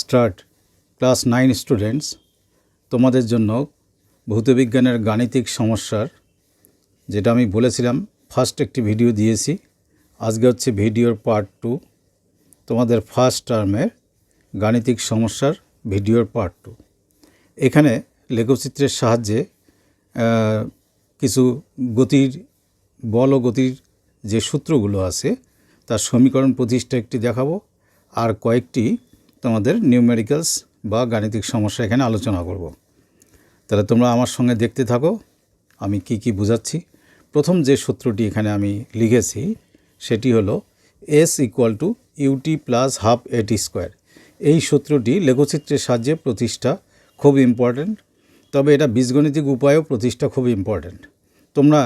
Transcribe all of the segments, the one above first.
Start class nine students তোমাদের জন্য ভৌতবিজ্ঞানের গাণিতিক সমস্যার, যেটা আমি বলেছিলাম ফার্স্ট একটি ভিডিও দিয়েছি। আজকে হচ্ছে ভিডিওর পার্ট টু তোমাদের ফার্স্ট টার্মের গাণিতিক সমস্যার ভিডিওর পার্ট টু এখানে লেখচিত্রের সাহায্যে কিছু গতির, বল ও গতির যে সূত্রগুলো আছে, তার সমীকরণ প্রতিষ্ঠা একটি দেখাবো। আর কয়েকটি তোমাদের নিউমেরিক্যালস বা গাণিতিক সমস্যা এখানে আলোচনা করব। তাহলে তোমরা আমার সঙ্গে দেখতে থাকো, আমি কি কি বোঝাচ্ছি। প্রথম যে সূত্রটি এখানে আমি লিখেছি, সেটি হলো S equal to U T plus half A T square এই সূত্রটি লেখচিত্রের সাহায্যে প্রতিষ্ঠা খুব ইম্পর্ট্যান্ট তবে এটা বীজগণিতিক উপায়েও প্রতিষ্ঠা খুব ইম্পর্ট্যান্ট তোমরা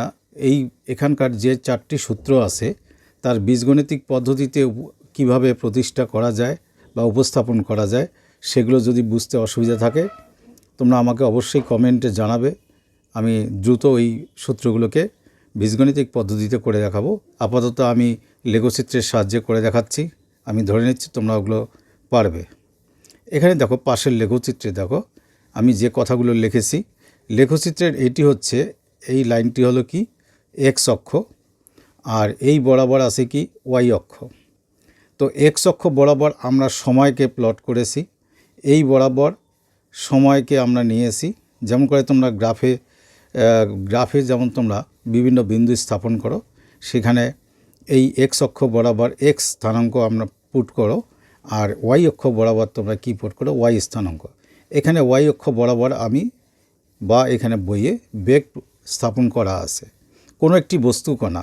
এই এখানকার যে চারটি সূত্র আছে, তার বীজগণিতিক পদ্ধতিতে কীভাবে প্রতিষ্ঠা করা যায় বা উপস্থাপন করা যায়, সেগুলো যদি বুঝতে অসুবিধা থাকে, তোমরা আমাকে অবশ্যই কমেন্টে জানাবে। আমি দ্রুত ওই সূত্রগুলোকে বীজগণিতিক পদ্ধতিতে করে দেখাবো। আপাতত আমি লেগোচিত্রের সাহায্যে করে দেখাচ্ছি। আমি ধরে নিচ্ছি তোমরা ওগুলো পারবে। এখানে দেখো, পাশের লেখচিত্রে দেখো, আমি যে কথাগুলো লিখেছি। লেখচিত্রের এটি হচ্ছে, এই লাইনটি হলো কি? এক্স অক্ষ, আর এই বরাবর আছে কি? ওয়াই অক্ষ। তো এক্স অক্ষ বরাবর আমরা সময়কে প্লট করেছি। এই বরাবর সময়কে আমরা নিয়েছি। যেমন করে তোমরা গ্রাফে গ্রাফে যেমন তোমরা বিভিন্ন বিন্দু স্থাপন করো, সেখানে এই এক্স অক্ষ বরাবর এক্স স্থানাঙ্ক আমরা পুট করো, আর ওয়াই অক্ষ বরাবর তোমরা কী পুট করো? ওয়াই স্থানাঙ্ক। এখানে ওয়াই অক্ষ বরাবর আমি বা এখানে বইয়ে বেগ স্থাপন করা আছে। কোনো একটি বস্তু কণা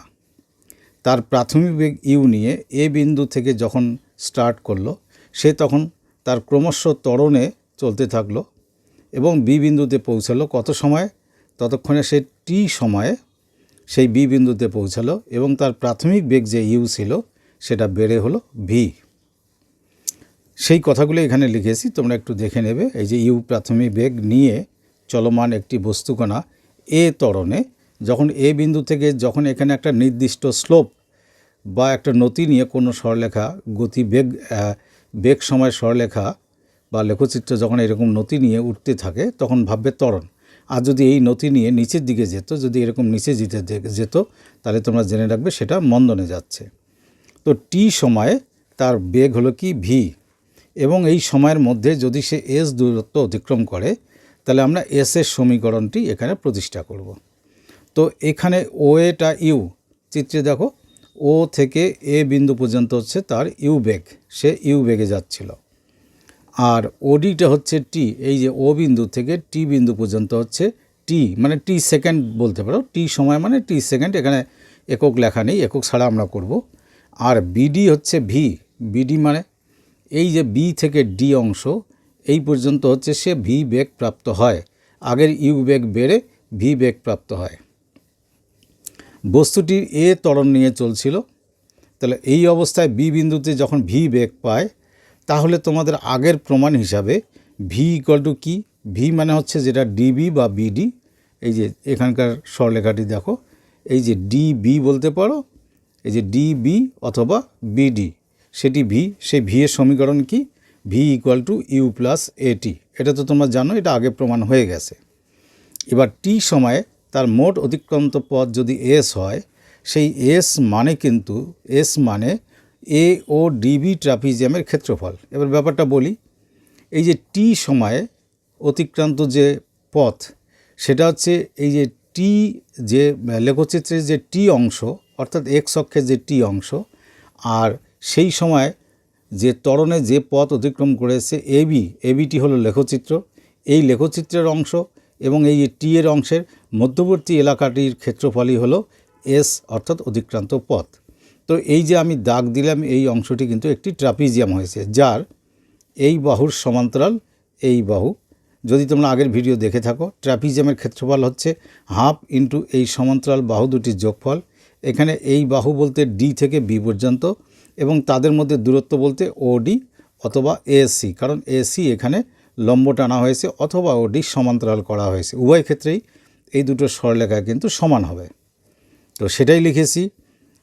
তার প্রাথমিক বেগ ইউ নিয়ে এ বিন্দু থেকে যখন স্টার্ট করল, সে তখন তার ক্রমশ ত্বরণে চলতে থাকল এবং বি বিন্দুতে পৌঁছালো কত সময়? ততক্ষণে সে টি সময়ে সেই বি বিন্দুতে পৌঁছালো এবং তার প্রাথমিক বেগ যে ইউ ছিল, সেটা বেড়ে হলো ভি। সেই কথাগুলো এখানে লিখেছি, তোমরা একটু দেখে নেবে। এই যে ইউ প্রাথমিক বেগ নিয়ে চলমান একটি বস্তুকণা এ ত্বরণে যখন এ বিন্দু থেকে যখন এখানে একটা নির্দিষ্ট স্লোপ বা একটা নতি নিয়ে কোনো স্বরলেখা গতি বেগ বেগ সময় সরলেখা বা লেখচিত্র যখন এরকম নতি নিয়ে উঠতে থাকে, তখন ভাববে ত্বরণ। আর যদি এই নতি নিয়ে নিচের দিকে যেত, যদি এরকম নিচে যেতে যেত, তাহলে তোমরা জেনে রাখবে সেটা মন্দনে যাচ্ছে। তো টি সময়ে তার বেগ হলো কি? ভি এবং এই সময়ের মধ্যে যদি সে এস দূরত্ব অতিক্রম করে, তাহলে আমরা এস এর সমীকরণটি এখানে প্রতিষ্ঠা করব। তো এখানে ও এটা ইউ, চিত্রে দেখো, ও থেকে এ বিন্দু পর্যন্ত হচ্ছে তার ইউ বেগ, সে ইউ বেগে যাচ্ছিল। আর ওডিটা হচ্ছে টি, এই যে ও বিন্দু থেকে টি বিন্দু পর্যন্ত হচ্ছে টি মানে টি সেকেন্ড বলতে পারো, টি সময় মানে টি সেকেন্ড, এখানে একক লেখা নেই, একক ছাড়া আমরা করব। আর বিডি হচ্ছে ভি, বিডি মানে এই যে বি থেকে ডি অংশ, এই পর্যন্ত হচ্ছে সে ভি বেগ প্রাপ্ত হয়। আগের ইউ বেগ বেড়ে ভি বেগ প্রাপ্ত হয়। বস্তুটি এ ত্বরণ নিয়ে চলছিল। তাহলে এই অবস্থায় বি বিন্দুতে যখন ভি বেগ পায়, তাহলে তোমাদের আগের প্রমাণ হিসাবে ভি ইকুয়াল টু কী? ভি মানে হচ্ছে যেটা ডিবি বা বিডি এই যে এখানকার স্বরলেখাটি দেখো। এই যে ডিবি বলতে পারো, এই যে ডিবি অথবা বিডি সেটি ভি সেই ভি এর সমীকরণ কি? V equal to U plus A T এটা তো তোমরা জানো, এটা আগে প্রমাণ হয়ে গেছে। এবার টি সময়ে তার মোট অতিক্রান্ত পথ যদি এস হয়, সেই এস মানে কিন্তু, এস মানে এ ও ডিবি ট্রাপিজিয়ামের ক্ষেত্রফল। এবার ব্যাপারটা বলি, এই যে টি সময়ে অতিক্রান্ত যে পথ, সেটা হচ্ছে এই যে টি যে লেখচিত্রের যে টি অংশ, অর্থাৎ এক্স অক্ষের যে টি অংশ, আর সেই সময় যে ত্বরণে যে পথ অতিক্রম করেছে এবি এবিটি হলো লেখচিত্র। এই লেখচিত্রের অংশ এবং এই টি এর অংশের মধ্যবর্তী এলাকাটির ক্ষেত্রফলই হলো এস অর্থাৎ অধিক্রান্ত পথ। তো এই যে আমি দাগ দিলাম, এই অংশটি কিন্তু একটি ট্রাপিজিয়াম হয়েছে, যার এই বাহুর সমান্তরাল এই বাহু। যদি তোমরা আগের ভিডিও দেখে থাকো, ট্রাপিজিয়ামের ক্ষেত্রফল হচ্ছে হাফ ইন্টু এই সমান্তরাল বাহু দুটির যোগফল। এখানে এই বাহু বলতে ডি থেকে বি পর্যন্ত এবং তাদের মধ্যে দূরত্ব বলতে ওডি অথবা এএসসি কারণ এসি এখানে লম্ব টানা হয়েছে অথবা ও ওডি সমান্তরাল করা হয়েছে। উভয় ক্ষেত্রেই এই দুটো স্বরলেখা কিন্তু সমান হবে। তো সেটাই লিখেছি।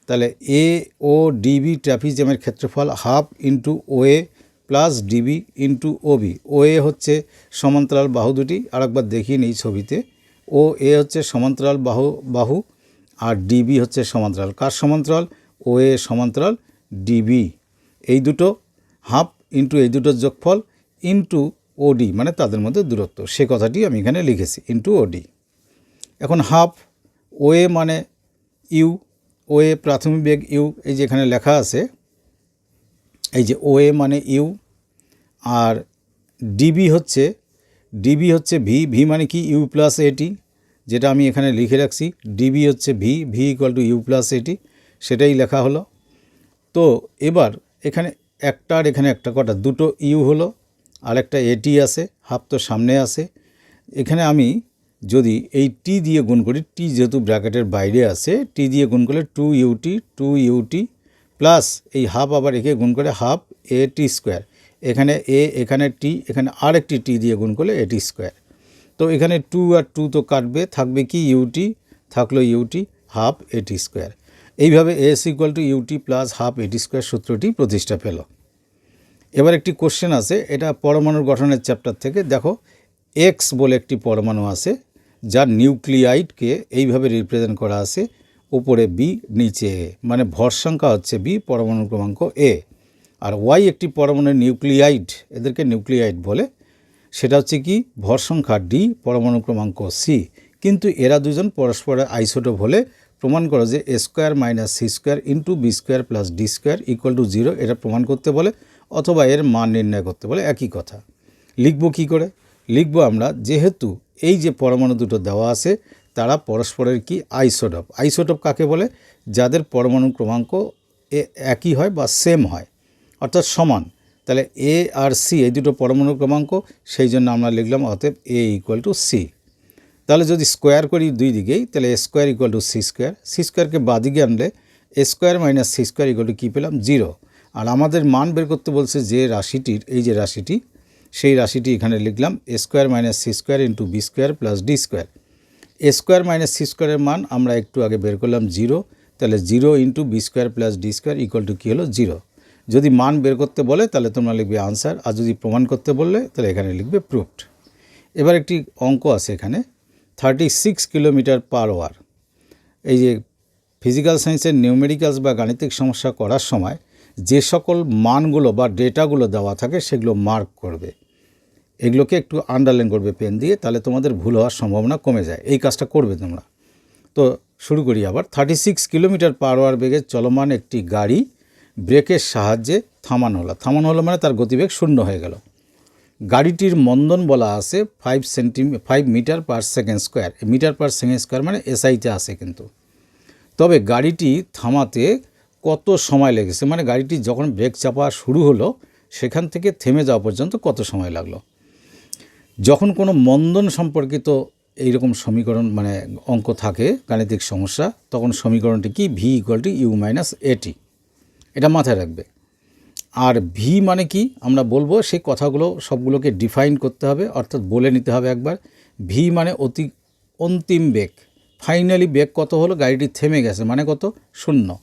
তাহলে এ ও ডিবি ট্রাপিজিয়ামের ক্ষেত্রফল half into O A plus D B into O B O A হচ্ছে সমান্তরাল বাহু দুটি। আরেকবার দেখিয়ে নিই ছবিতে। ও এ হচ্ছে সমান্তরাল বাহু বাহু আর ডিবি হচ্ছে সমান্তরাল। কার সমান্তরাল? ও এ সমান্তরাল ডিবি এই দুটো হাফ ইন্টু এই দুটোর যোগফল ইন্টু ওডি মানে তাদের মধ্যে দূরত্ব। সে কথাটি আমি এখানে লিখেছি ইন্টু ওডি এখন হাফ ও এ মানে ইউ ও এ প্রাথমিক বেগ ইউ এই যে এখানে লেখা আছে, এই যে ও এ মানে ইউ আর ডিবি হচ্ছে ডিবি হচ্ছে ভি ভি মানে কি ইউ প্লাস এটি যেটা আমি এখানে লিখে রাখছি ডিবি হচ্ছে V V equal to U plus A T সেটাই লেখা হলো। তো এবার এখানে একটা আর এখানে একটা কটা, দুটো ইউ হলো আর একটা এটি আছে, হাফ তো সামনে আছে। এখানে আমি যদি এই টি দিয়ে গুণ করি টি যেহেতু ব্র্যাকেটের বাইরে আছে টি দিয়ে গুণ করলে two U T two U T plus এই হাফ আবার একে গুণ করে হাফ এ টি স্কোয়ার এখানে এ এখানে টি এখানে আর একটি টি দিয়ে গুণ করলে এটি স্কোয়ার তো এখানে টু আর টু তো কাটবে, থাকবে কি ইউটি থাকল U T half A T square এইভাবে S equal to U T plus half A T square সূত্রটি প্রতিষ্ঠা পেল। এবার একটি কোশ্চেন আছে, এটা পরমাণুর গঠনের চ্যাপ্টার থেকে। দেখো এক্স বলে একটি পরমাণু আছে, যার নিউক্লিয়াইডকে এইভাবে রিপ্রেজেন্ট করা আছে, উপরে বি নিচে মানে ভর সংখ্যা হচ্ছে বি পরমাণু ক্রমাঙ্ক এ আর ওয়াই একটি পরমাণুর নিউক্লিয়াইড, এদেরকে নিউক্লিয়াইড বলে। সেটা হচ্ছে কি, ভর সংখ্যা ডি পরমাণু ক্রমাঙ্ক সি কিন্তু এরা দুজন পরস্পরের আইসোটোপ হলে প্রমাণ করো যে A square minus C square into B square plus D square equal to zero এটা প্রমাণ করতে বলে। অথবা এর মান নির্ণয় করতে বলে একই কথা। লিখব কি করে? লিখব আমরা যেহেতু এই যে পরমাণু দুটো দেওয়া আছে, তারা পরস্পরের কি? আইসোটপ। আইসোটপ কাকে বলে? যাদের পরমাণু ক্রমাঙ্ক একই হয় বা সেম হয়, অর্থাৎ সমান। তাহলে এ আর সি এই দুটো পরমাণু ক্রমাঙ্ক, সেই জন্য আমরা লিখলাম অতএব এ ইকুয়াল টু সি তাহলে যদি স্কোয়ার করি দুই দিকেই, তাহলে A square equal to C square C স্কোয়ারকে বাদিকে আনলে A square minus C square equal to কী পেলাম? জিরো আর আমাদের মান বের করতে বলছে যে রাশিটির, এই যে রাশিটি, সেই রাশিটি এখানে লিখলাম A square minus C square into B square plus D square A square minus C স্কোয়ারের মান আমরা একটু আগে বের করলাম জিরো তাহলে zero into B square plus D square equal to কী হলো? জিরো যদি মান বের করতে বলে, তাহলে তোমরা লিখবে আনসার আর যদি প্রমাণ করতে বললে, তাহলে এখানে লিখবে প্রুফড এবার একটি অঙ্ক আছে এখানে thirty six kilometre per hour এই যে ফিজিক্যাল সায়েন্সের নিউমেরিক্যালস বা গাণিতিক সমস্যা করার সময় যে সকল মানগুলো বা ডেটাগুলো দেওয়া থাকে সেগুলো মার্ক করবে। এগুলোকে একটু আন্ডারলাইন করবে পেন দিয়ে, তাহলে তোমাদের ভুল হওয়ার সম্ভাবনা কমে যায়। এই কাজটা করবে তোমরা। তো শুরু করি আবার। Thirty six kilometre per hour বেগে চলমান একটি গাড়ি ব্রেকের সাহায্যে থামানো হলো। থামানো হলো মানে তার গতিবেগ শূন্য হয়ে গেল। গাড়িটির মন্দন বলা আছে five centimetre five metre per second square metre per second square মানে এসআইতে আছে কিন্তু। তবে গাড়িটি থামাতে কত সময় লেগেছে? মানে গাড়িটি যখন ব্রেক চাপা শুরু হলো, সেখান থেকে থেমে যাওয়া পর্যন্ত কত সময় লাগল? যখন কোনো মন্দন সম্পর্কিত এইরকম সমীকরণ মানে অঙ্ক থাকে, গাণিতিক সমস্যা, তখন সমীকরণটি কি? V equal to U minus A T এটা মাথায় রাখবে। আর ভি মানে কি? আমরা বলব সেই কথাগুলো সবগুলোকে ডিফাইন করতে হবে, অর্থাৎ বলে নিতে হবে একবার। ভি মানে অতি অন্তিম বেগ। ফাইনালি বেগ কত হলো? গাড়িটি থেমে গেছে। মানে কত? শূন্য।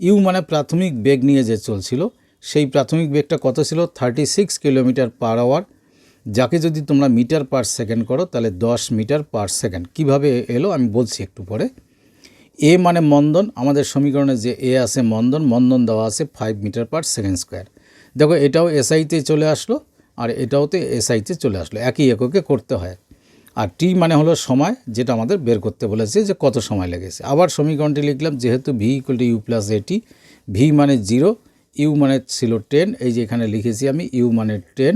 ইউ মানে প্রাথমিক বেগ নিয়ে যে চলছিল, সেই প্রাথমিক বেগটা কত ছিল? Thirty six kilometre per hour. যাকে যদি তোমরা মিটার পার সেকেন্ড করো, তাহলে দশ মিটার পার সেকেন্ড। কীভাবে এলো আমি বলছি একটু পরে। এ মানে মন্দন, আমাদের সমীকরণে যে এ আছে মন্দন মন্দন দেওয়া আছে five metre per second square. দেখো, এটাও এসআইতে চলে আসলো, আর এটাওতে এসআইতে চলে আসলো। একই এককে করতে হয়। আর টি মানে হলো সময় যেটা আমাদের বের করতে বলেছে যে কত সময় লেগেছে। আবার সমীকরণটি লিখলাম, যেহেতু V equal to U plus A T V মানে জিরো ইউ মানে ছিল টেন এই যে এখানে লিখেছি আমি ইউ মানে টেন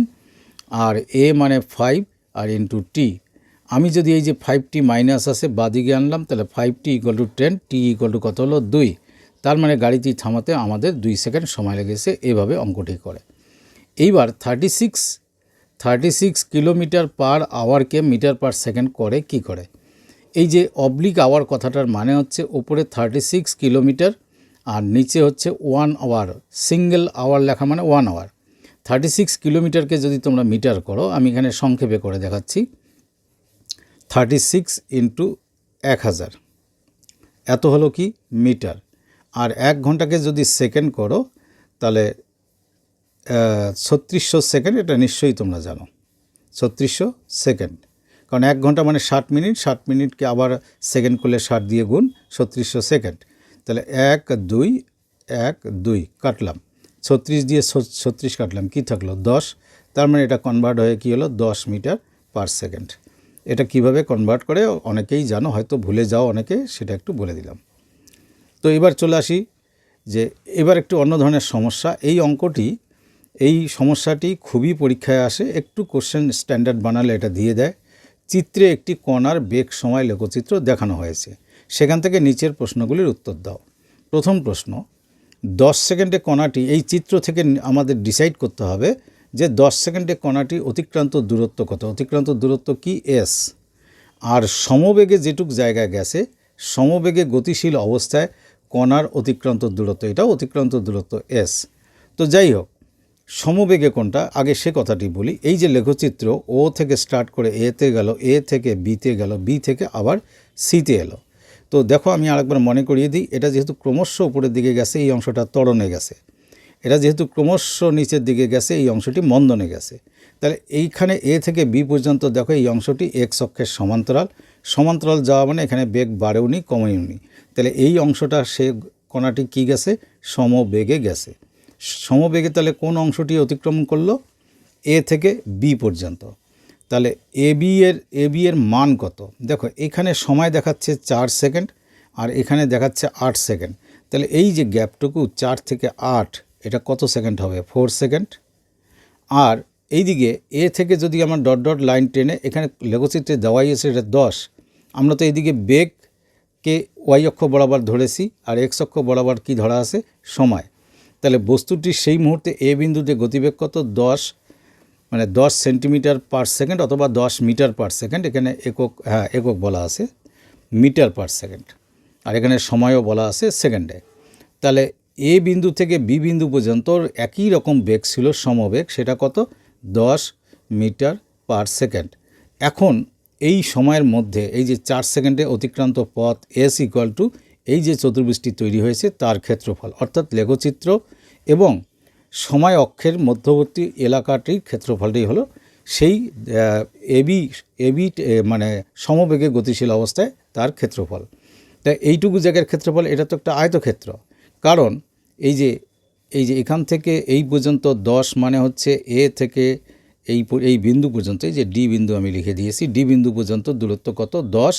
আর এ মানে ফাইভ আর ইন্টু টি আমি যদি এই যে ফাইভটি মাইনাস আসে বাদিকে আনলাম, তাহলে five T equal to ten T equal to কত হলো? দুই। তার মানে গাড়িটি থামাতে আমাদের দুই সেকেন্ড সময় লেগেছে, এভাবে অঙ্কটি করে। এইবার thirty six thirty six kilometre per আওয়ারকে metre per second করে কি করে? এই যে অবলিক আওয়ার কথাটার মানে হচ্ছে ওপরে থার্টি সিক্স কিলোমিটার আর নিচে হচ্ছে ওয়ান আওয়ার সিঙ্গেল আওয়ার লেখা মানে ওয়ান আওয়ার থার্টি সিক্স কিলোমিটারকে যদি তোমরা মিটার করো, আমি এখানে সংক্ষেপে করে দেখাচ্ছি। থার্টি সিক্স ইন্টু এক হাজার। এত হলো কি? মিটার আর এক ঘন্টাকে যদি সেকেন্ড করো, তাহলে ছত্রিশশো সেকেন্ড, এটা নিশ্চয়ই তোমরা জানো। ছত্রিশশো সেকেন্ড। কারণ এক ঘণ্টা মানে ষাট মিনিট, ষাট মিনিটকে আবার সেকেন্ড করলে ষাট দিয়ে গুণ ছত্রিশশো সেকেন্ড। তাহলে এক, দুই এক, দুই, কাটলাম। ছত্রিশ দিয়ে ছত্রিশ কাটলাম, কি থাকল? দশ। তার মানে এটা কনভার্ট হয়ে কী হলো? দশ মিটার পার সেকেন্ড এটা কীভাবে কনভার্ট করে? অনেকেই জানো, হয়তো ভুলে যাও অনেকে, সেটা একটু বলে দিলাম। তো এবার চলে আসি যে, এবার একটু অন্য ধরনের সমস্যা। এই অঙ্কটি এই সমস্যাটি খুবই পরীক্ষায় আসে, একটু কোশ্চেন স্ট্যান্ডার্ড বানালে এটা দিয়ে দেয়। চিত্রে একটি কণার বেগ সময় লেখচিত্র দেখানো হয়েছে। সেখান থেকে নিচের প্রশ্নগুলির উত্তর দাও। প্রথম প্রশ্ন, দশ সেকেন্ডে কণাটি এই চিত্র থেকে আমাদের ডিসাইড করতে হবে যে দশ সেকেন্ডে কণাটি অতিক্রান্ত দূরত্ব কত। অতিক্রান্ত দূরত্ব কি? এস আর সমবেগে যেটুক জায়গায় গেছে, সমবেগে গতিশীল অবস্থায় কণার অতিক্রান্ত দূরত্ব, এটাও অতিক্রান্ত দূরত্ব এস তো যাই হোক সমবেগে কোনটা? আগে সে কথাটি বলি। এই যে লেখচিত্র, ও থেকে স্টার্ট করে এতে গেল, এ থেকে বিতে গেল, বি থেকে আবার সিতে এলো। তো দেখো, আমি আরেকবার মনে করিয়ে দিই, এটা যেহেতু ক্রমশ উপরের দিকে গেছে, এই অংশটা ত্বরণে গেছে। এটা যেহেতু ক্রমশ নিচের দিকে গেছে, এই অংশটি মন্দনে গেছে। তাহলে এইখানে এ থেকে বি পর্যন্ত দেখো, এই অংশটি এক্স অক্ষের সমান্তরাল। সমান্তরাল যাওয়া মানে এখানে বেগ বাড়েওনি কমেওনি তাহলে এই অংশটা সে কণাটি কি গেছে? সমবেগে গেছে। সমবেগে তাহলে কোন অংশটি অতিক্রম করল? এ থেকে বি পর্যন্ত। তাহলে এ বি এর এ বি এর মান কত? দেখো, এখানে সময় দেখাচ্ছে চার সেকেন্ড আর এখানে দেখাচ্ছে আট সেকেন্ড। তাহলে এই যে গ্যাপটুকু চার থেকে আট, এটা কত সেকেন্ড হবে? Four second. আর এইদিকে এ থেকে যদি আমার ডট ডট লাইন টেনে এখানে লেখচিত্রে দেওয়াই আছে, এটা দশ। আমরা তো এইদিকে বেগকে ওয়াই অক্ষ বরাবর ধরেছি আর এক্স অক্ষ বরাবর কি ধরা আছে? সময়। তাহলে বস্তুটি সেই মুহূর্তে এ বিন্দুতে গতিবেগ কত? দশ মানে দশ সেন্টিমিটার পার সেকেন্ড অথবা দশ মিটার পার সেকেন্ড, এখানে একক হ্যাঁ একক বলা আছে, মিটার পার সেকেন্ড, আর এখানে সময়ও বলা আছে সেকেন্ডে। তাহলে এ বিন্দু থেকে বি বিন্দু পর্যন্ত একই রকম বেগ ছিল, সমবেগ, সেটা কত? দশ মিটার পার সেকেন্ড। এখন এই সময়ের মধ্যে, এই যে চার সেকেন্ডে অতিক্রান্ত পথ, এস ইকুয়াল টু এই যে চতুর্ভুজটি তৈরি হয়েছে তার ক্ষেত্রফল, অর্থাৎ লেখচিত্র এবং সময় অক্ষের মধ্যবর্তী এলাকাটির ক্ষেত্রফলটাই হলো সেই এবি এবি মানে সমবেগে গতিশীল অবস্থায় তার ক্ষেত্রফল। তাই এইটুকু জায়গার ক্ষেত্রফল, এটা তো একটা আয়তক্ষেত্র। কারণ এই যে এই যে এখান থেকে এই পর্যন্ত দশ মানে হচ্ছে এ থেকে এই এই বিন্দু পর্যন্ত, এই যে ডি বিন্দু আমি লিখে দিয়েছি ডি বিন্দু পর্যন্ত দূরত্ব কত? দশ।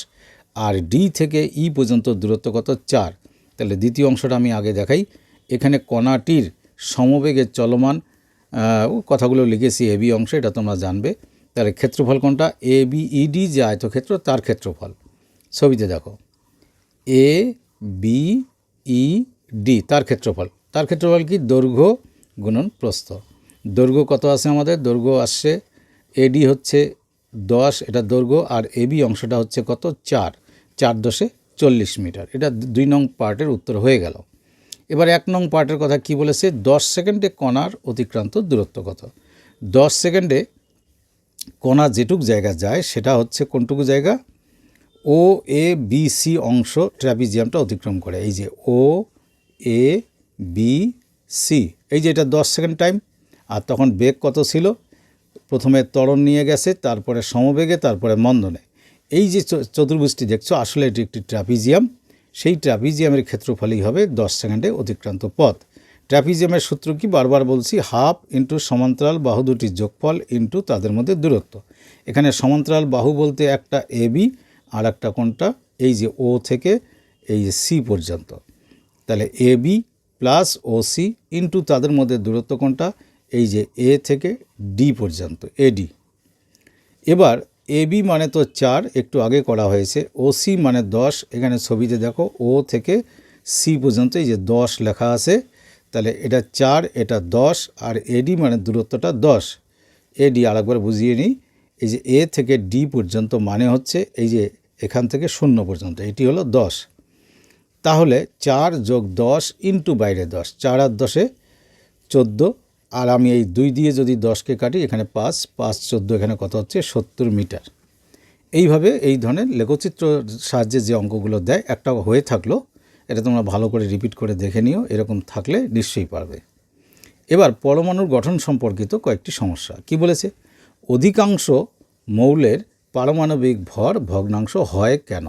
আর ডি থেকে ই পর্যন্ত দূরত্ব কত? চার। তাহলে দ্বিতীয় অংশটা আমি আগে দেখাই। এখানে কণাটির সমবেগে চলমান কথাগুলো লিখেছি এ বি অংশ, এটা তোমরা জানবে। তাহলে ক্ষেত্রফল কোনটা? এ বি ইডি যে আয়তক্ষেত্র, তার ক্ষেত্রফল। ছবিতে দেখো। এ বি ই ডি তার ক্ষেত্রফল। তার ক্ষেত্রফল কি? দৈর্ঘ্য গুণন প্রস্থ। দৈর্ঘ্য কত আছে আমাদের? দৈর্ঘ্য আসছে এডি হচ্ছে দশ, এটা দৈর্ঘ্য, আর এবি অংশটা হচ্ছে কত? চার। চার দশে চল্লিশ মিটার। এটা দুই নং পার্টের উত্তর হয়ে গেল। এবার এক নং পার্টের কথা কি বলেছে? দশ সেকেন্ডে কণার অতিক্রান্ত দূরত্ব কত? দশ সেকেন্ডে কণা যেটুক জায়গা যায়, সেটা হচ্ছে কোনটুকু জায়গা? ও এ বি সি অংশ ট্র্যাপিজিয়ামটা অতিক্রম করে। এই যে ও এ বি সি এই যে এটা দশ সেকেন্ড টাইম। আর তখন বেগ কত ছিল? প্রথমে ত্বরণ নিয়ে গেছে, তারপরে সমবেগে, তারপরে মন্দনে। এই যে চতুর্ভুজটি দেখছ, আসলে এটি একটি ট্র্যাপিজিয়াম সেই ট্র্যাপিজিয়ামের ক্ষেত্রফলই হবে দশ সেকেন্ডে অতিক্রান্ত পথ। ট্র্যাপিজিয়ামের সূত্র কি? বারবার বলছি, হাফ ইন্টু সমান্তরাল বাহু দুটির যোগফল ইন্টু তাদের মধ্যে দূরত্ব। এখানে সমান্তরাল বাহু বলতে একটা এ বি, আর একটা কোনটা? এই যে ও থেকে এই যে সি পর্যন্ত। তাহলে A B plus O C into তাদের মধ্যে দূরত্ব কোনটা? এই যে এ থেকে ডি পর্যন্ত এডি এবার এ বি মানে তো চার, একটু আগে করা হয়েছে। ও সি মানে দশ, এখানে ছবিতে দেখো ও থেকে সি পর্যন্ত এই যে দশ লেখা আছে। তাহলে এটা চার, এটা দশ, আর এডি মানে দূরত্বটা দশ। এডি আরেকবার বুঝিয়ে নিই। এই যে এ থেকে ডি পর্যন্ত মানে হচ্ছে এই যে এখান থেকে শূন্য পর্যন্ত, এটি হলো দশ। তাহলে চার যোগ দশ ইন্টু বাইরে দশ, চার আর দশে চোদ্দ আর আমি এই দুই দিয়ে যদি দশকে কাটি, এখানে পাঁচ পাঁচ চোদ্দ এখানে কত হচ্ছে? সত্তর মিটার। এইভাবে এই ধরনের লেখচিত্র সাহায্যে যে অঙ্কগুলো দেয় একটা হয়ে থাকল। এটা তোমরা ভালো করে রিপিট করে দেখে নিও, এরকম থাকলে নিশ্চয়ই পারবে। এবার পরমাণুর গঠন সম্পর্কিত কয়েকটি সমস্যা। কি বলেছে? অধিকাংশ মৌলের পারমাণবিক ভর ভগ্নাংশ হয় কেন?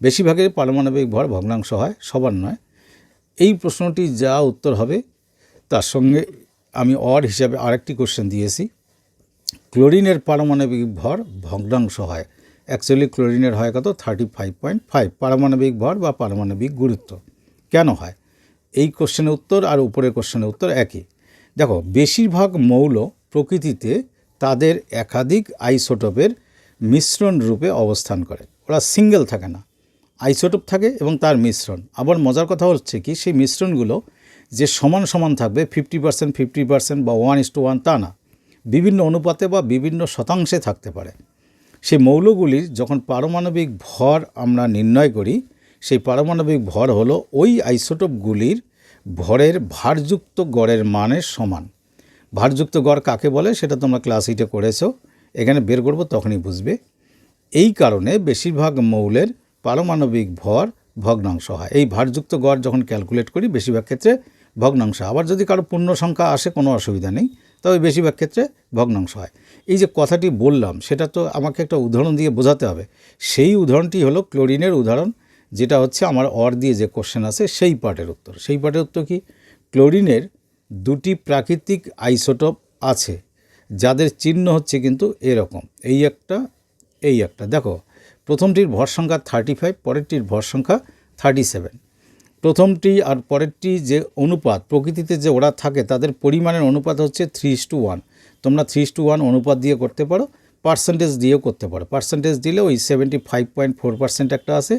বেশিরভাগের পারমাণবিক ভর ভগ্নাংশ হয়, সবার নয়। এই প্রশ্নটি যা উত্তর হবে, তার সঙ্গে আমি অর হিসাবে আরেকটি কোশ্চেন দিয়েছি। ক্লোরিনের পারমাণবিক ভর ভগ্নাংশ হয়। অ্যাকচুয়ালি ক্লোরিনের হয় কত? থার্টি ফাইভ পয়েন্ট ফাইভ পারমাণবিক ভর বা পারমাণবিক গুরুত্ব। কেন হয়? এই কোশ্চেনের উত্তর আর উপরের কোশ্চেনের উত্তর একই। দেখো, বেশিরভাগ মৌল প্রকৃতিতে তাদের একাধিক আইসোটোপের মিশ্রণ রূপে অবস্থান করে। ওরা সিঙ্গেল থাকে না। আইসোটোপ থাকে এবং তার মিশ্রণ। আবার মজার কথা হচ্ছে কি, সেই মিশ্রণগুলো যে সমান সমান থাকবে ফিফটি পার্সেন্ট ফিফটি পার্সেন্ট বা ওয়ান ইস টু ওয়ান তা না। বিভিন্ন অনুপাতে বা বিভিন্ন শতাংশে থাকতে পারে। সেই মৌলগুলির যখন পারমাণবিক ভর আমরা নির্ণয় করি, সেই পারমাণবিক ভর হলো ওই আইসোটোপগুলির ভরের ভারযুক্ত গড়ের মানের সমান। ভারযুক্ত গড় কাকে বলে? সেটা তোমরা ক্লাস এইটে করেছ। এখানে বের করব, তখনই বুঝবে। এই কারণে বেশিরভাগ মৌলের পারমাণবিক ভর ভগ্নাংশ হয়। এই ভারযুক্ত গড় যখন ক্যালকুলেট করি, বেশিরভাগ ক্ষেত্রে ভগ্নাংশ। আবার যদি কারও পূর্ণ সংখ্যা আসে, কোনো অসুবিধা নেই। তবে বেশিরভাগ ক্ষেত্রে ভগ্নাংশ হয়। এই যে কথাটি বললাম, সেটা তো আমাকে একটা উদাহরণ দিয়ে বোঝাতে হবে। সেই উদাহরণটি হলো ক্লোরিনের উদাহরণ, যেটা হচ্ছে আমার অর দিয়ে যে কোশ্চেন আছে, সেই পার্টের উত্তর। সেই পার্টের উত্তর কি? ক্লোরিনের দুটি প্রাকৃতিক আইসোটোপ আছে, যাদের চিহ্ন হচ্ছে কিন্তু এরকম। এই একটা এই একটা। দেখো, প্রথমটির ভর সংখ্যা থার্টি ফাইভ পরেরটির ভর সংখ্যা থার্টি সেভেন প্রথমটি আর পরেরটি যে অনুপাত, প্রকৃতিতে যে ওরা থাকে, তাদের পরিমাণের অনুপাত হচ্ছে থ্রি টু ওয়ান তোমরা থ্রি টু ওয়ান অনুপাত দিয়ে করতে পারো পার্সেন্টেজ দিয়েও করতে পারো। পার্সেন্টেজ দিলে ওই seventy five point four percent একটা আছে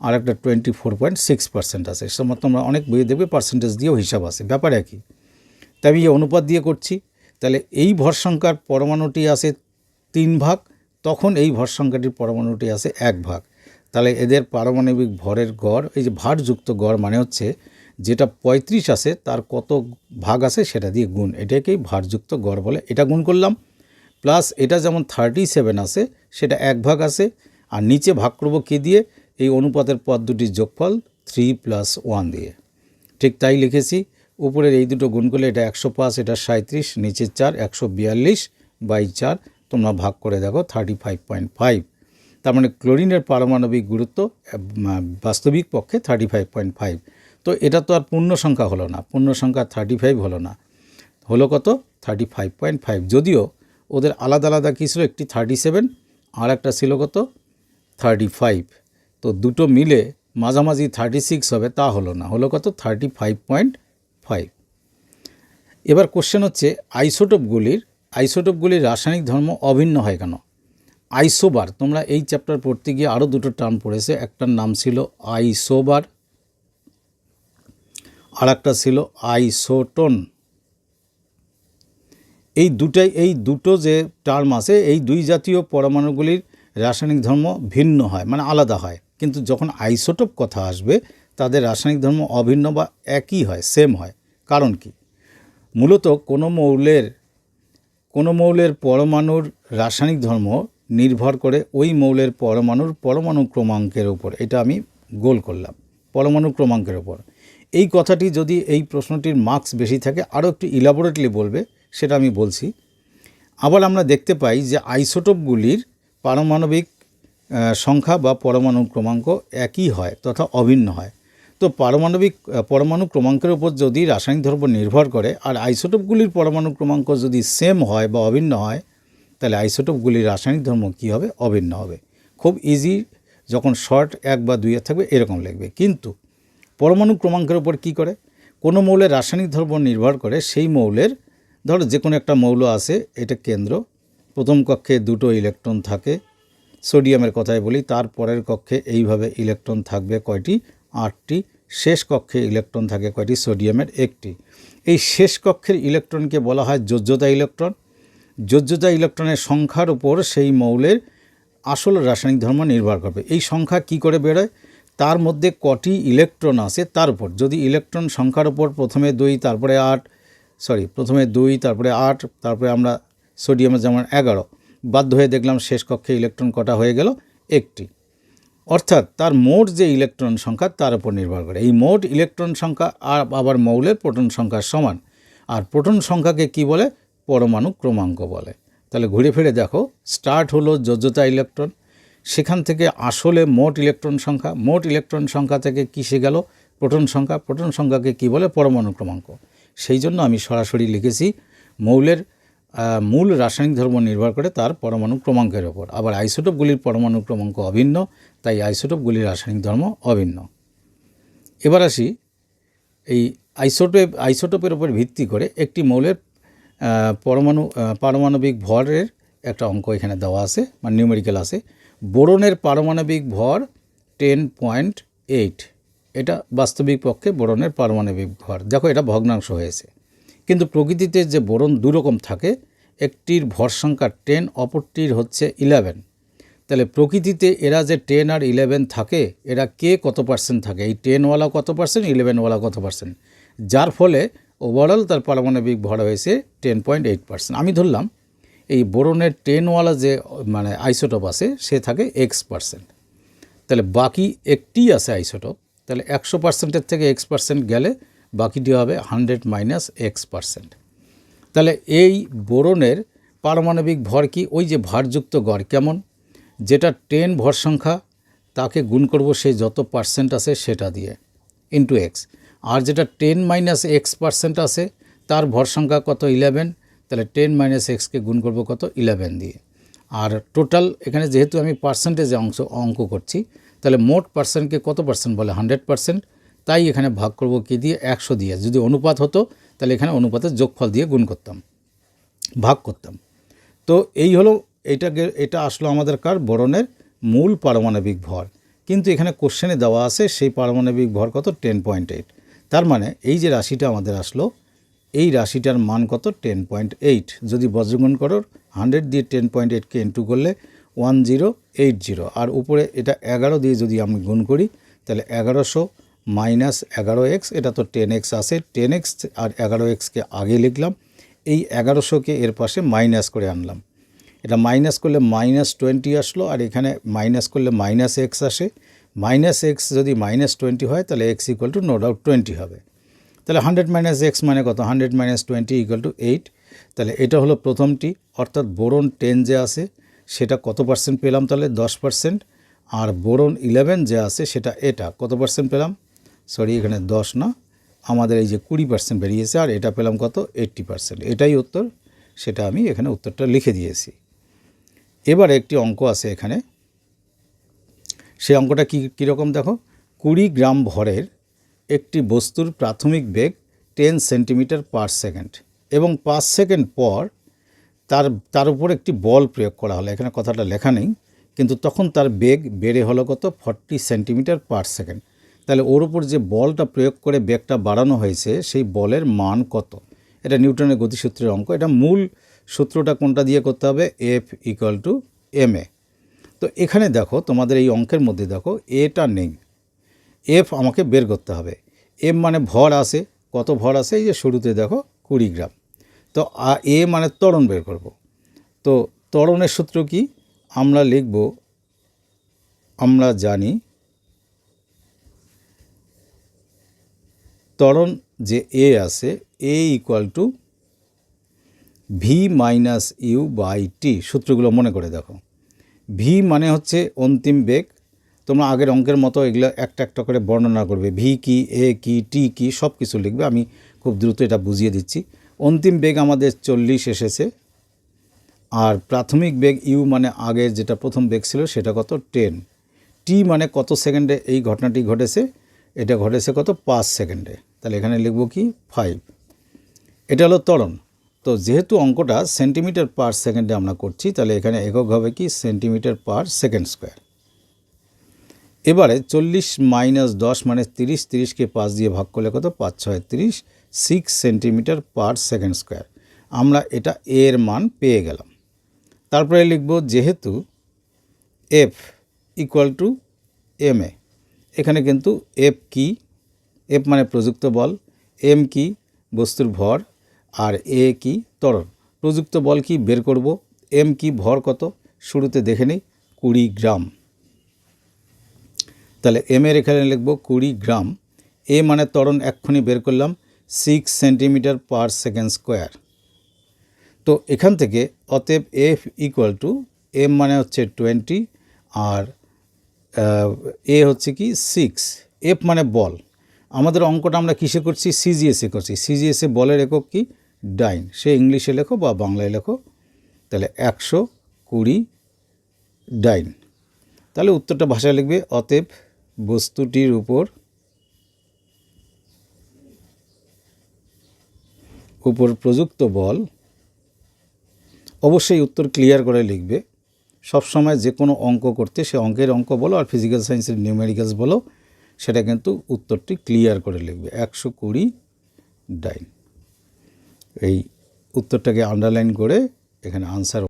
আর একটা twenty four point six percent আছে সময় তোমরা অনেক বইয়ে দেখবে পার্সেন্টেজ দিয়েও হিসাব আছে, ব্যাপার একই। তাই আমি এই অনুপাত দিয়ে করছি। তাহলে এই ভর সংখ্যার পরমাণুটি আসে তিন ভাগ, তখন এই ভর সংখ্যাটির পরমাণুটি আসে এক ভাগ। তাহলে এদের পারমাণবিক ভরের গড়, এই যে ভারযুক্ত গড় মানে হচ্ছে যেটা পঁয়ত্রিশ আসে তার কত ভাগ আছে সেটা দিয়ে গুণ। এটাকেই ভারযুক্ত গড় বলে। এটা গুণ করলাম, প্লাস এটা যেমন থার্টি সেভেন আসে সেটা এক ভাগ আসে আর নিচে ভাগ করব কী দিয়ে? এই অনুপাতের পদ দুটির যোগফল থ্রি প্লাস ওয়ান দিয়ে। ঠিক তাই লিখেছি, উপরের এই দুটো গুণ করলে এটা একশো পাঁচ, এটা সাঁত্রিশ নিচের চার, একশো বিয়াল্লিশ বাই চার, তোমরা ভাগ করে দেখো থার্টি ফাইভ পয়েন্ট ফাইভ তার মানে ক্লোরিনের পারমাণবিক গুরুত্ব বাস্তবিক পক্ষে থার্টি ফাইভ পয়েন্ট ফাইভ তো এটা তো আর পূর্ণ সংখ্যা হলো না, পূর্ণ সংখ্যা থার্টি ফাইভ হলো না। হলো কত? থার্টি ফাইভ পয়েন্ট ফাইভ যদিও ওদের আলাদা আলাদা কী ছিল? একটি থার্টি সেভেন আর একটা ছিল কত? থার্টি ফাইভ তো দুটো মিলে মাঝামাঝি থার্টি সিক্স হবে, তা হলো না। হলো কত? থার্টি ফাইভ পয়েন্ট ফাইভ এবার কোশ্চেন হচ্ছে আইসোটোপগুলির আইসোটোপগুলির রাসায়নিক ধর্ম অভিন্ন হয় কেন? আইসোবার, তোমরা এই চ্যাপ্টার পড়তে গিয়ে আরও দুটো টার্ম পড়েছে। একটার নাম ছিল আইসোবার আর একটা ছিল আইসোটন। এই দুটাই, এই দুটো যে টার্ম আছে, এই দুই জাতীয় পরমাণুগুলির রাসায়নিক ধর্ম ভিন্ন হয় মানে আলাদা হয়। কিন্তু যখন আইসোটোপ কথা আসবে, তাদের রাসায়নিক ধর্ম অভিন্ন বা একই হয় সেম হয়। কারণ কি? মূলত কোনো মৌলের কোনো মৌলের পরমাণুর রাসায়নিক ধর্ম নির্ভর করে ওই মৌলের পরমাণুর পরমাণু ক্রমাঙ্কের উপর। এটা আমি গোল করলাম, পরমাণু ক্রমাঙ্কের উপর। এই কথাটি যদি এই প্রশ্নটির মার্কস বেশি থাকে, আরও একটু ইলাবোরেটলি বলবে, সেটা আমি বলছি। আবার আমরা দেখতে পাই যে আইসোটোপগুলির পারমাণবিক সংখ্যা বা পরমাণু ক্রমাঙ্ক একই হয় তথা অভিন্ন হয়। তো পারমাণবিক পরমাণু ক্রমাঙ্কের উপর যদি রাসায়নিক ধর্ম নির্ভর করে, আর আইসোটোপগুলির পরমাণু ক্রমাঙ্ক যদি সেম হয় বা অভিন্ন হয় তাহলে আইসোটোপগুলির রাসায়নিক ধর্ম কী হবে? অভিন্ন হবে। খুব ইজি যখন শর্ট এক বা দুইয়ে থাকবে, এরকম লিখবে। কিন্তু পরমাণু ক্রমাঙ্কের উপর কি করে? কোনো মৌলের রাসায়নিক ধর্ম নির্ভর করে, সেই মৌলের, ধরো যে কোনো একটা মৌল আছে, এটা কেন্দ্র। প্রথম কক্ষে দুটো ইলেকট্রন থাকে। সোডিয়ামের কথাই বলি, তার পরের কক্ষে এইভাবে ইলেকট্রন থাকবে কয়টি? আটটি। শেষ কক্ষে ইলেকট্রন থাকে কয়টি? সোডিয়ামের একটি। এই শেষ কক্ষের ইলেকট্রনকে বলা হয় যোজ্যতা ইলেকট্রন যোজ্যতা ইলেকট্রনের সংখ্যার উপর সেই মৌলের আসল রাসায়নিক ধর্ম নির্ভর করবে। এই সংখ্যা কি করে বেরোয়? তার মধ্যে কটি ইলেকট্রন আছে তার উপর। যদি ইলেকট্রন সংখ্যার উপর প্রথমে দুই, তারপরে আট, সরি, প্রথমে দুই, তারপরে আট, তারপরে আমরা সোডিয়ামের যেমন এগারো, বাধ্য হয়ে দেখলাম শেষ কক্ষে ইলেকট্রন কটা হয়ে গেল? একটি। অর্থাৎ তার মোট যে ইলেকট্রন সংখ্যা তার উপর নির্ভর করে। এই মোট ইলেকট্রন সংখ্যা আর আবার মৌলের প্রোটন সংখ্যার সমান। আর প্রোটন সংখ্যাকে কি বলে? পরমাণু ক্রমাঙ্ক বলে। তাহলে ঘুরে ফিরে দেখো, স্টার্ট হলো যোজ্যতা ইলেকট্রন। সেখান থেকে আসলে মোট ইলেকট্রন সংখ্যা। মোট ইলেকট্রন সংখ্যা থেকে কিসে গেল? প্রোটন সংখ্যা। প্রোটন সংখ্যাকে কি বলে? পরমাণু ক্রমাঙ্ক। সেই জন্য আমি সরাসরি লিখেছি মৌলের মূল রাসায়নিক ধর্ম নির্ভর করে তার পরমাণু ক্রমাঙ্কের ওপর। আবার আইসোটোপগুলির পরমাণু ক্রমাঙ্ক অভিন্ন, তাই আইসোটোপগুলির রাসায়নিক ধর্ম অভিন্ন। এবার আসি এই আইসোটোপ, আইসোটোপের উপর ভিত্তি করে একটি মৌলের পরমাণু পারমাণবিক ভরের একটা অঙ্ক এখানে দেওয়া আছে মানে নিউমেরিক্যাল আছে। বোরনের পারমাণবিক ভর টেন পয়েন্ট এইট এটা বাস্তবিক পক্ষে বোরনের পারমাণবিক ভর। দেখো, এটা ভগ্নাংশ হয়েছে। কিন্তু প্রকৃতিতে যে বোরন দুরকম থাকে, একটির ভর সংখ্যা টেন অপরটির হচ্ছে ইলেভেন তাহলে প্রকৃতিতে এরা যে টেন আর ইলেভেন থাকে, এরা কে কত পার্সেন্ট থাকে? এই টেনওয়ালা কত পার্সেন্ট ইলেভেনওয়ালা কত পার্সেন্ট যার ফলে ওভারঅল তার পারমাণবিক ভর হয়েছে টেন পয়েন্ট এইট পার্সেন্ট আমি ধরলাম, এই বোরনের টেনওয়ালা যে মানে আইসোটপ আছে, সে থাকে এক্স পার্সেন্ট তাহলে বাকি একটি আছে আইসোটপ তাহলে একশো পার্সেন্টের থেকে এক্স পার্সেন্ট গেলে বাকিটি হবে হান্ড্রেড মাইনাস এক্স পার্সেন্ট তাহলে এই বোরনের পারমাণবিক ভর কি, ওই যে ভারযুক্ত গড় কেমন? যেটা টেন ভর সংখ্যা, তাকে গুণ করব সে যত পার্সেন্ট আছে সেটা দিয়ে ইন্টু এক্স আর যেটা টেন মাইনাস এক্স পার্সেন্ট আছে, তার ভর সংখ্যা কত ইলেভেন তাহলে টেন মাইনাস এক্সকে গুণ করব কত? ইলেভেন দিয়ে। আর টোটাল এখানে যেহেতু আমি পার্সেন্টেজে অংশ অঙ্ক করছি, তাহলে মোট পার্সেন্টকে কত পার্সেন্ট বলে? হান্ড্রেড পার্সেন্ট তাই এখানে ভাগ করব কি দিয়ে? একশো দিয়ে। যদি অনুপাত হতো, তাহলে এখানে অনুপাতের যোগফল দিয়ে গুণ করতাম, ভাগ করতাম। তো এই হলো এটাকে, এটা আসলো আমাদের কার? বরণের মূল পারমাণবিক ভর। কিন্তু এখানে কোশ্চেনে দেওয়া আছে, সেই পারমাণবিক ভর কত? টেন পয়েন্ট এইট তার মানে এই যে রাশিটা আমাদের আসলো, এই রাশিটার মান কত? টেন পয়েন্ট এইট যদি বজ্রগুণ করো হান্ড্রেড দিয়ে টেন পয়েন্ট এইটকে ইন্টু করলে ওয়ান জিরো এইট জিরো আর উপরে এটা এগারো দিয়ে যদি আমি গুণ করি, তাহলে এগারোশো মাইনাস এগারো এক্স এটা তো টেন এক্স আছে। টেন এক্স আর এগারো এক্সকে আগে লিখলাম, এই এগারোশোকে এর পাশে মাইনাস করে আনলাম। এটা মাইনাস করলে মাইনাস টোয়েন্টি আসলো, আর এখানে মাইনাস করলে মাইনাস এক্স আসে। মাইনাস এক্স যদি মাইনাস টোয়েন্টি হয়, তাহলে X equal to no doubt twenty হবে। তাহলে হান্ড্রেড মাইনাস এক্স মানে কত? Hundred minus twenty equal to eight. তাহলে এটা হলো প্রথমটি। অর্থাৎ বোরন টেন যে আছে, সেটা কত পার্সেন্ট পেলাম তাহলে? দশ পার্সেন্ট। আর বোরন ইলেভেন যে আছে, সেটা এটা। কত পার্সেন্ট পেলাম? সরি, এখানে দশ না। আমাদের এই যে কুড়ি পার্সেন্ট বেরিয়েছে, আর এটা পেলাম কত? Eighty percent. এটাই উত্তর। সেটা আমি এখানে উত্তরটা লিখে দিয়েছি। এবার একটি অঙ্ক আছে এখানে। সেই অঙ্কটা কী কীরকম দেখো? কুড়ি গ্রাম ভরের একটি বস্তুর প্রাথমিক বেগ টেন সেন্টিমিটার পার সেকেন্ড এবং পাঁচ সেকেন্ড পর তার তার উপর একটি বল প্রয়োগ করা হলো। এখানে কথাটা লেখা নেই, কিন্তু তখন তার বেগ বেড়ে হলো কত? Forty centimetre per second. তাহলে ওর উপর যে বলটা প্রয়োগ করে বেগটা বাড়ানো হয়েছে, সেই বলের মান কত? এটা নিউটনের গতিসূত্রের অঙ্ক। এটা মূল সূত্রটা কোনটা দিয়ে করতে হবে? F equal to M A তো এখানে দেখো, তোমাদের এই অঙ্কের মধ্যে দেখো, এটা নেই। এফ আমাকে বের করতে হবে। এম মানে ভর আছে কত ভর আছে এই যে শুরুতে দেখো, কুড়ি গ্রাম। তো এ মানে ত্বরণ বের করব। তো, ত্বরণের সূত্র কি? আমরা লিখব, আমরা জানি, ত্বরণ যে এ আছে A equal to V minus U by T সূত্রগুলো মনে করে দেখো। ভি মানে হচ্ছে অন্তিম বেগ। তোমরা আগের অঙ্কের মতো এগুলো একটা একটা করে বর্ণনা করবে। ভি কি এ কি টি কি সব কিছু লিখবে। আমি খুব দ্রুত এটা বুঝিয়ে দিচ্ছি। অন্তিম বেগ আমাদের চল্লিশ এসেছে। আর প্রাথমিক বেগ ইউ মানে আগের যেটা প্রথম বেগ ছিল সেটা কত? টেন। টি মানে কত সেকেন্ডে এই ঘটনাটি ঘটেছে? এটা ঘটেছে কত? পাঁচ সেকেন্ডে। তাহলে এখানে লিখব কি? ফাইভ। এটা হলো ত্বরণ। তো যেহেতু অঙ্কটা সেন্টিমিটার পার সেকেন্ডে আমরা করছি, তাহলে এখানে একক হবে কি? Centimetre per second square. এবারে চল্লিশ মাইনাস দশ মানে তিরিশ, তিরিশকে পাঁচ দিয়ে ভাগ করলে কত? পাঁচ ছয় তিরিশ six centimetre per second square. আমরা এটা এর মান পেয়ে গেলাম। তারপরে লিখব যেহেতু F equal to M A এখানে কিন্তু এফ কি? এফ মানে প্রযুক্ত বল এম কি? বস্তুর ভর আর এ কি ত্বরণ প্রযুক্ত বল কি বের করব? এম কি ভর কত? শুরুতে দেখে নিই। কুড়ি গ্রাম। তাহলে এম এর এখানে লিখব কুড়ি গ্রাম। এ মানে ত্বরণ এক্ষুনি বের করলাম six centimetre per second square তো এখান থেকে অতএব এফ ইকুয়াল টু এম মানে হচ্ছে টোয়েন্টি আর এ হচ্ছে কি সিক্স এফ মানে বল। আমাদের অঙ্কটা আমরা কিসে করছি? সিজিএসে করছি। সিজিএসে বলের একক কি? ডাইন। সে ইংলিশে লেখো বা বাংলায় লেখো। তাহলে একশো কুড়ি ডাইন। তাহলে উত্তরটা ভাষায় লিখবে অতএব বস্তুটির উপর উপর প্রযুক্ত বল অবশ্যই উত্তর ক্লিয়ার করে লিখবে। সবসময় যে কোনো অঙ্ক করতে সে অঙ্কের অঙ্ক বলো আর ফিজিক্যাল সায়েন্সের নিউমেরিক্যালস বলো সেটা কিন্তু উত্তরটি ক্লিয়ার করে লিখবে। একশো কুড়ি ডাইন। এই উত্তরটাকে আন্ডারলাইন করে এখানে আনসার